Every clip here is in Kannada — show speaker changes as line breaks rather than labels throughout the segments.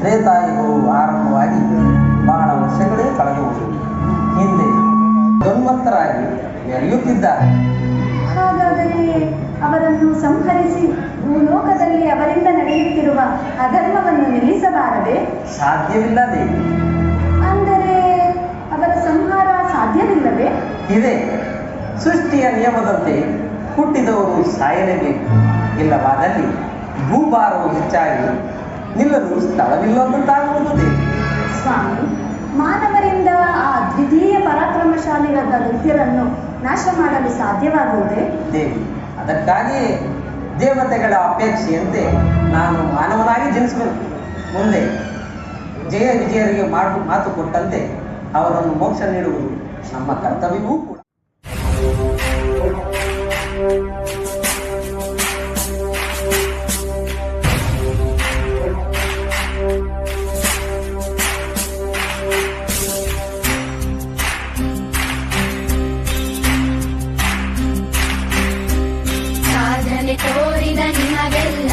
ತ್ರೇತಾಯುಗವು ಆರಂಭವಾಗಿ ಬಹಳ ವರ್ಷಗಳೇ ಕಳೆದು ಹೋದವು ಹಿಂದೆ ಧನ್ವಂತರಾಗಿ
ಹಾಗಾದರೆ ಅವರನ್ನು ಸಂಹರಿಸಿ ಭೂಲೋಕದಲ್ಲಿ ಅವರಿಂದ ನಡೆಯುತ್ತಿರುವ ಅಧರ್ಮವನ್ನು ನಿಲ್ಲಿಸಬಾರದೆ?
ಸಾಧ್ಯವಿಲ್ಲದೆ.
ಅಂದರೆ ಅವರ ಸಂಹಾರ ಸಾಧ್ಯವಿಲ್ಲದೆ?
ಇದೆ. ಸೃಷ್ಟಿಯ ನಿಯಮದಂತೆ ಹುಟ್ಟಿದವರು ಸಾಯಲೇಬೇಕು. ಇಲ್ಲವಾದಲ್ಲಿ ಭೂಭಾರವು ಹೆಚ್ಚಾಗಿ ನಿಲ್ಲಲು ಸ್ಥಳವಿಲ್ಲದಂತಾಗುವುದು ದೇವಿ
ಸ್ವಾಮಿ ಮಾನವರಿಂದ ಆ ದ್ವಿತೀಯ ಪರಾಕ್ರಮಶಾಲಿಯಾದ ದೈತ್ಯರನ್ನು ನಾಶ ಮಾಡಲು ಸಾಧ್ಯವಾಗುವುದೇ?
ದೇವಿ ಅದಕ್ಕಾಗಿಯೇ ದೇವತೆಗಳ ಅಪೇಕ್ಷೆಯಂತೆ ನಾನು ಮಾನವನಾಗಿ ಜನಿಸಬೇಕು ಮುಂದೆ ಜಯ ವಿಜಯರಿಗೆ ಮಾಡು ಮಾತು ಕೊಟ್ಟಂತೆ ಅವರನ್ನು ಮೋಕ್ಷ ನೀಡುವುದು ನಮ್ಮ ಕರ್ತವ್ಯವೂ ಕೂಡ. ತೋರಿದ ನಿಮಗೆಲ್ಲ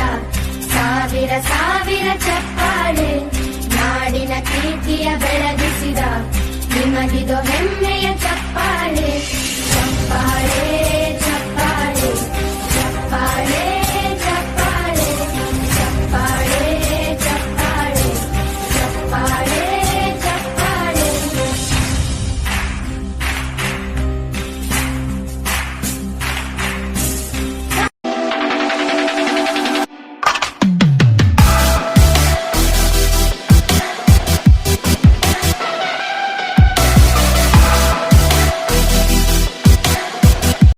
ಸಾವಿರ ಸಾವಿರ ಚಪ್ಪಾಳೆ ನಾಡಿನ ಕೀರ್ತಿಯ ಬೆಳಗ್ಗೆ